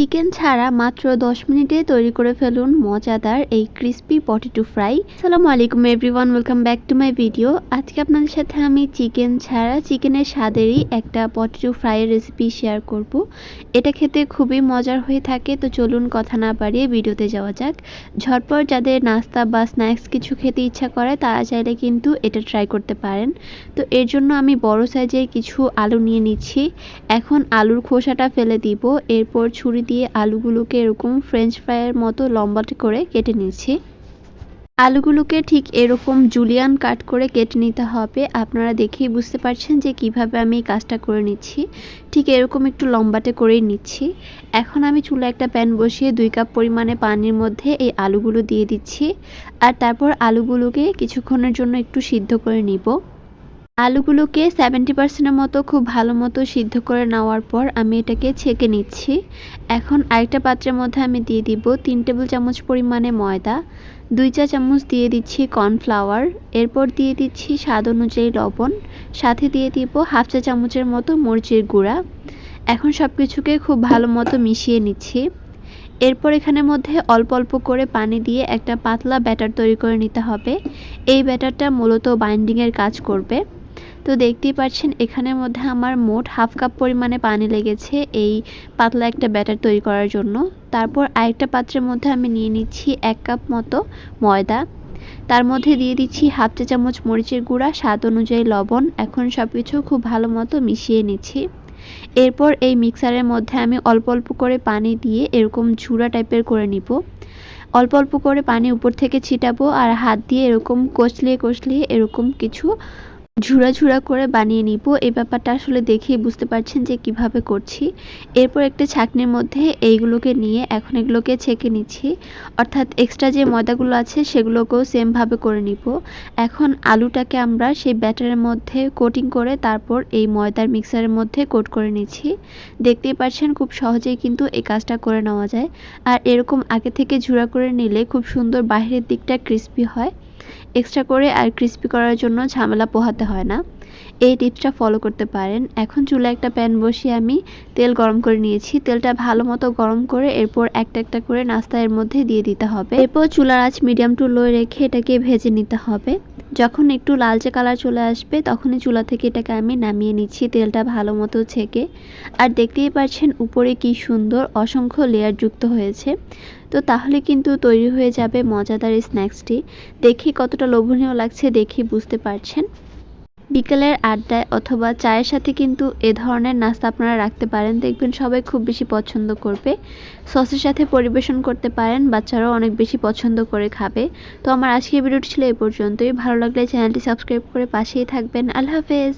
Chicken ছাড়া মাত্র 10 মিনিটে তৈরি করে ফেলুন মজাদার এই ক্রিস্পি পটেটো ফ্রাই সালামু আলাইকুম everyone welcome back to my video আজকে আপনাদের সাথে আমি চিকেন ছাড়া চিকেনের স্বাদেরই একটা পটেটো ফ্রাইয়ের রেসিপি শেয়ার করব। এটা খেতে খুবই মজার হয়ে থাকে, তো চলুন কথা না বাড়িয়ে ভিডিওতে যাওয়া যাক। ঝটপট যাদের নাস্তা বা স্ন্যাক্স কিছু খেতে ইচ্ছা করে, তারা চাইলে কিন্তু এটা ট্রাই করতে পারেন। তো এর জন্য আমি বড় সাইজের কিছু আলু নিয়ে নিচ্ছি। এখন আলুর খোসাটা ফেলে দিব, এরপর ছুরি দিয়ে আলুগুলোকে এরকম ফ্রেঞ্চ ফ্রাইয়ের মতো লম্বাটে করে কেটে নিচ্ছি। আলুগুলোকে ঠিক এরকম জুলিয়ান কাট করে কেটে নিতে হবে। আপনারা দেখেই বুঝতে পারছেন যে কীভাবে আমি এই কাজটা করে নিচ্ছি। ঠিক এরকম একটু লম্বাটে করেই নিচ্ছি। এখন আমি চুলে একটা প্যান বসিয়ে দুই কাপ পরিমাণে পানির মধ্যে এই আলুগুলো দিয়ে দিচ্ছি। আর তারপর আলুগুলোকে কিছুক্ষণের জন্য একটু সিদ্ধ করে নিব। আলুগুলোকে সেভেন্টি পার্সেন্টের মতো খুব ভালো মতো সিদ্ধ করে নেওয়ার পর আমি এটাকে ছেঁকে নিচ্ছি। এখন আরেকটা পাত্রের মধ্যে আমি দিয়ে দিব তিন টেবিল চামচ পরিমাণে ময়দা, দুই চা চামচ দিয়ে দিচ্ছি কর্নফ্লাওয়ার এরপর দিয়ে দিচ্ছি স্বাদ অনুযায়ী লবণ, সাথে দিয়ে দিব হাফ চা চামচের মতো মরিচের গুঁড়া। এখন সব কিছুকে খুব ভালো মতো মিশিয়ে নিচ্ছি। এরপর এখানের মধ্যে অল্প অল্প করে পানি দিয়ে একটা পাতলা ব্যাটার তৈরি করে নিতে হবে। এই ব্যাটারটা মূলত বাইন্ডিংয়ের কাজ করবে। তো দেখতেই পাচ্ছেন, এখানের মধ্যে আমার মোট হাফ কাপ পরিমাণে পানি লেগেছে এই পাতলা একটা ব্যাটার তৈরি করার জন্য। তারপর আরেকটা পাত্রের মধ্যে আমি নিয়ে নিচ্ছি এক কাপ মতো ময়দা। তার মধ্যে দিয়ে দিচ্ছি হাফ চা চামচ মরিচের গুঁড়া, স্বাদ অনুযায়ী লবণ। এখন সব কিছু খুব ভালো মতো মিশিয়ে নিচ্ছি। এরপর এই মিক্সারের মধ্যে আমি অল্প অল্প করে পানি দিয়ে এরকম ঝুড়া টাইপের করে নিব। অল্প অল্প করে পানি উপর থেকে ছিটাবো আর হাত দিয়ে এরকম কষলিয়ে কষলিয়ে এরকম কিছু ঝুরা ঝুরা করে বানিয়ে নিব। এই ব্যাপারটা আসলে দেখেই বুঝতে পারছেন যে কীভাবে করছি। এরপর একটা ছাকনির মধ্যে এইগুলোকে নিয়ে এখন এগুলোকে ছেঁকে নিচ্ছি। অর্থাৎ এক্সট্রা যে ময়দাগুলো আছে সেগুলোকেও সেমভাবে করে নিব। এখন আলুটাকে আমরা সেই ব্যাটারের মধ্যে কোটিং করে তারপর এই ময়দার মিক্সারের মধ্যে কোট করে নিচ্ছি। দেখতেই পাচ্ছেন খুব সহজেই কিন্তু এই কাজটা করে নেওয়া যায়। আর এরকম আগে থেকে ঝুরা করে নিলে খুব সুন্দর বাহিরের দিকটা ক্রিস্পি হয়। এক্সট্রা করে আর ক্রিস্পি করার জন্য ঝামেলা পোহাতে হয় না। এই টিপসটা ফলো করতে পারেন। এখন চুলে একটা প্যান বসিয়ে আমি তেল গরম করে নিয়েছি। তেলটা ভালো মতো গরম করে এরপর একটা একটা করে নাস্তা এর মধ্যে দিয়ে দিতে হবে। এরপর চুলার আঁচ মিডিয়াম টু লো রেখে এটাকে ভেজে নিতে হবে। যখন একটু লালচে কালার চলে আসবে, তখনই চুলা থেকে এটাকে আমি নামিয়ে নিচ্ছি তেলটা ভালো মতো ছেঁকে। আর দেখতেই পাচ্ছেন উপরে কি সুন্দর অসংখ্য লেয়ার যুক্ত হয়েছে। তো তাহলে কিন্তু তৈরি হয়ে যাবে মজাদার স্ন্যাক্সটি দেখি কতটা লোভনীয় লাগছে দেখি বুঝতে পারছেন। বিকেলের আড্ডায় অথবা চায়ের সাথে কিন্তু এ ধরনের নাস্তা আপনারা রাখতে পারেন। দেখবেন সবাই খুব বেশি পছন্দ করবে। সসের সাথে পরিবেশন করতে পারেন, বাচ্চারাও অনেক বেশি পছন্দ করে খাবে। তো আমার আজকের ভিডিওটি ছিল এই পর্যন্তই। ভালো লাগলে চ্যানেলটি সাবস্ক্রাইব করে পাশেই থাকবেন। আল্লাহ হাফেজ।